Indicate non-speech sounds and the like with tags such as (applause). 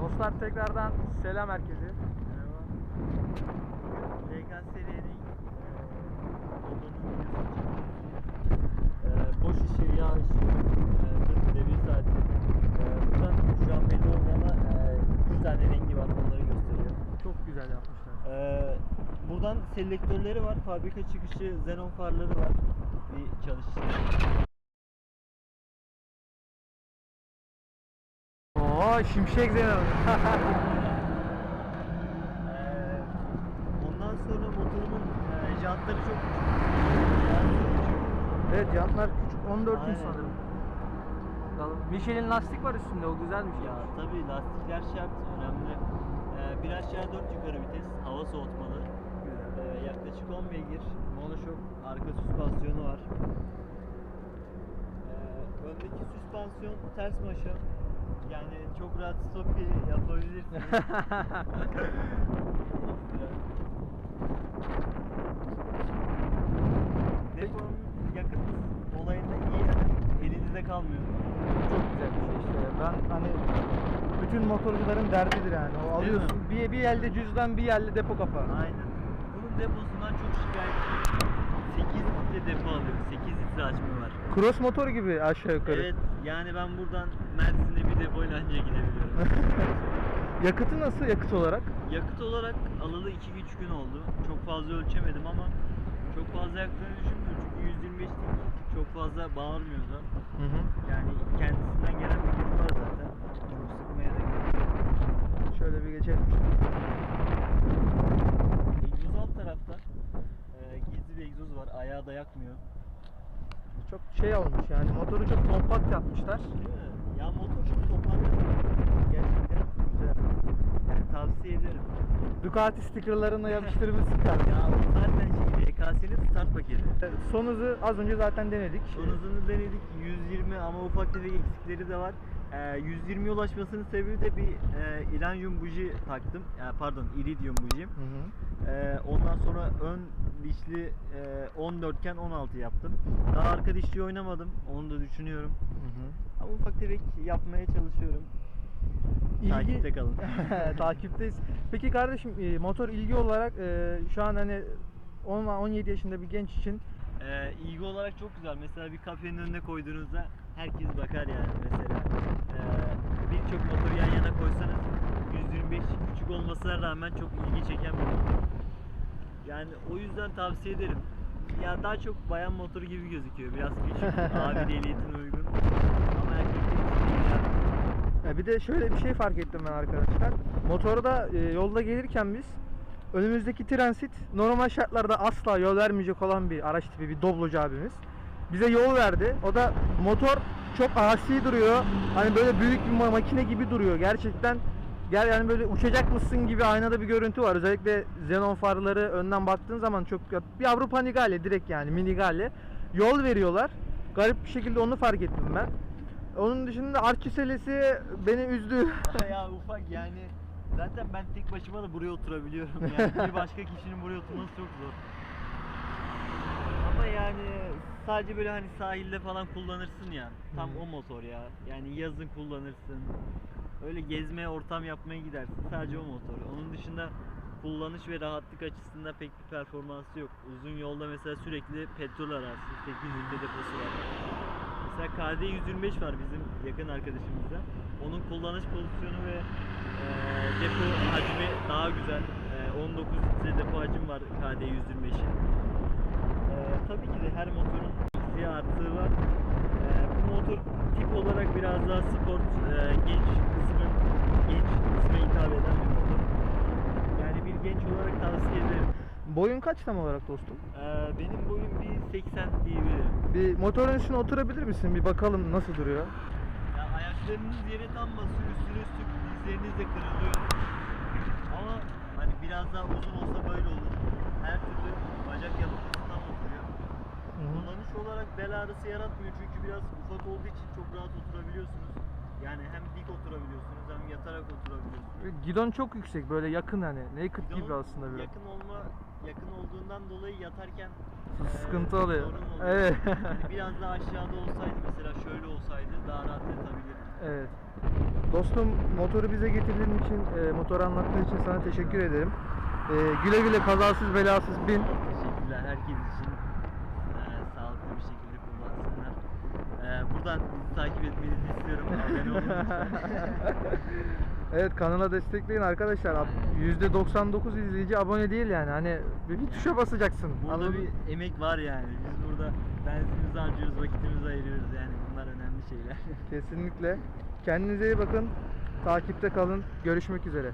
Dostlar tekrardan selam herkese. LKS'nin boş işi, yağ işi, e, devir saati. E, buradan şu an belli olmuyor ama 3 tane rengi var onları gösteriyor. Çok güzel yapmışlar. E, buradan selektörleri var, fabrika çıkışı xenon farları var. Bir çalışır. Şimşek zeynep. (laughs) Ondan sonra motorumun e, jantları çok küçük. evet jantlar küçük 14 inç Aynen. sanırım. Bakalım. Michelin lastik var üstünde o güzelmiş Ya tabii lastikler şart, önemli. Ee, bir aşağı dört yukarı vites, hava soğutmalı. Ee, yaklaşık 10 beygir, monoşok arka süspansiyonu var. Ee, öndeki süspansiyon ters maşa. Yani çok rahat stopi yapabilirsiniz. (laughs) Deponun yakıt olayında iyi, elinizde kalmıyor. Çok güzel bir şey işte. Ben hani bütün motorcuların derdidir yani. O Değil alıyorsun bir, bir elde cüzdan bir elde depo kapağı. Aynen. Bunun deposundan çok şikayetçiyim. 8 litre depo alıyor. 8 litre hacmi var. Cross motor gibi aşağı yukarı. Evet yani ben buradan Mersin'e bir depoyla anca gidebiliyorum. (laughs) Yakıtı nasıl yakıt olarak? Yakıt olarak alalı 2-3 gün oldu. Çok fazla ölçemedim ama çok fazla yaktığını düşünmüyorum. Çünkü 125 çok fazla bağırmıyor da. Hı hı. Yani kendisinden gelen bir güç var zaten. Çok sıkmaya da gerek yok. Şöyle bir geçelim. Egzoz alt tarafta. Egzoz var. Ayağı da yakmıyor. Çok şey olmuş yani motoru çok kompakt yapmışlar. Değil mi? Ya motor çok toparlı. Gerçekten güzel. Yani tavsiye ederim. Ducati stickerlarını yapıştırmışsın kardeşim. Ya o zaten şey EKS'nin start paketi. Son hızı az önce zaten denedik. Son hızını denedik 120 ama ufak tefek eksikleri de var. Ee, 120'ye ulaşmasının sebebi de bir e, Ilanium buji taktım. Yani pardon iridium bujim. Hı hı. Ee, ondan sonra ön dişli e, 14 iken 16 yaptım. Daha arka dişli oynamadım. Onu da düşünüyorum. Hı hı. Ama ufak tefek yapmaya çalışıyorum. Takipte kalın. (laughs) Takipteyiz. Peki kardeşim e, motor ilgi olarak e, şu an hani 10 17 yaşında bir genç için Ee, ilgi olarak çok güzel. Mesela bir kafenin önüne koyduğunuzda herkes bakar yani mesela. Ee, Birçok motoru yan yana koysanız 125 küçük olmasına rağmen çok ilgi çeken bir motor. Yani o yüzden tavsiye ederim. Ya daha çok bayan motoru gibi gözüküyor. Biraz küçük, (laughs) abi ehliyetine uygun. Ama erkekler için. Ya bir de şöyle bir şey fark ettim ben arkadaşlar. Motorda e, yolda gelirken biz önümüzdeki transit normal şartlarda asla yol vermeyecek olan bir araç tipi bir doblocu abimiz. Bize yol verdi. O da motor çok asi duruyor. Hani böyle büyük bir ma- makine gibi duruyor. Gerçekten gel yani böyle uçacak mısın gibi aynada bir görüntü var. Özellikle xenon farları önden baktığın zaman çok bir Avrupa Nigale direkt yani Minigale yol veriyorlar. Garip bir şekilde onu fark ettim ben. Onun dışında arç beni üzdü. ya ufak yani zaten ben tek başıma da buraya oturabiliyorum yani (laughs) bir başka kişinin buraya oturması çok zor. Ama yani sadece böyle hani sahilde falan kullanırsın ya. Tam Hı. o motor ya. Yani yazın kullanırsın. Öyle gezmeye, ortam yapmaya gidersin. Sadece o motor. Onun dışında kullanış ve rahatlık açısından pek bir performansı yok. Uzun yolda mesela sürekli petrol ararsın. 8 litre deposu var. Mesela KD 125 var bizim yakın arkadaşımızda. Onun kullanış pozisyonu ve depo hacmi daha güzel. E, 19 litre depo hacim var KD 125'in. E, tabii ki de her motorun eksiği artığı var. Bu motor tip olarak biraz daha sport, e, genç kısmı, genç kısma hitap eden bir motor. Yani bir genç olarak tavsiye ederim. Boyun kaç tam olarak dostum? E, benim boyum 1.80 diyebilirim. Bir motorun üstüne oturabilir misin? Bir bakalım nasıl duruyor. Ya ayaklarınız yere tam basıyor, üstüne üstlük dizleriniz de kırılıyor. Ama hani biraz daha uzun olsa böyle olur. Her türlü bacak yapıp bel ağrısı yaratmıyor çünkü biraz ufak olduğu için çok rahat oturabiliyorsunuz. Yani hem dik oturabiliyorsunuz hem yatarak oturabiliyorsunuz. Gidon çok yüksek böyle yakın hani. Naked gibi Videonun aslında biraz. Yakın olma yakın olduğundan dolayı yatarken Sıkıntı eee, oluyor. sorun oluyor. (laughs) Evet. Yani biraz daha aşağıda olsaydı mesela şöyle olsaydı daha rahat yatabilirdim. Evet. Dostum motoru bize getirdiğin için, e, motoru anlattığın için sana teşekkür ederim. E, güle güle kazasız belasız bin. Teşekkürler herkes için buradan bizi takip etmenizi istiyorum. Abone olun lütfen. (laughs) evet kanala destekleyin arkadaşlar. Aynen. %99 izleyici abone değil yani. Hani bir, bir tuşa basacaksın. Burada Anladın mı? bir emek var yani. Biz burada benzinimizi harcıyoruz, vakitimizi ayırıyoruz yani. Bunlar önemli şeyler. Kesinlikle. Kendinize iyi bakın. Takipte kalın. Görüşmek üzere.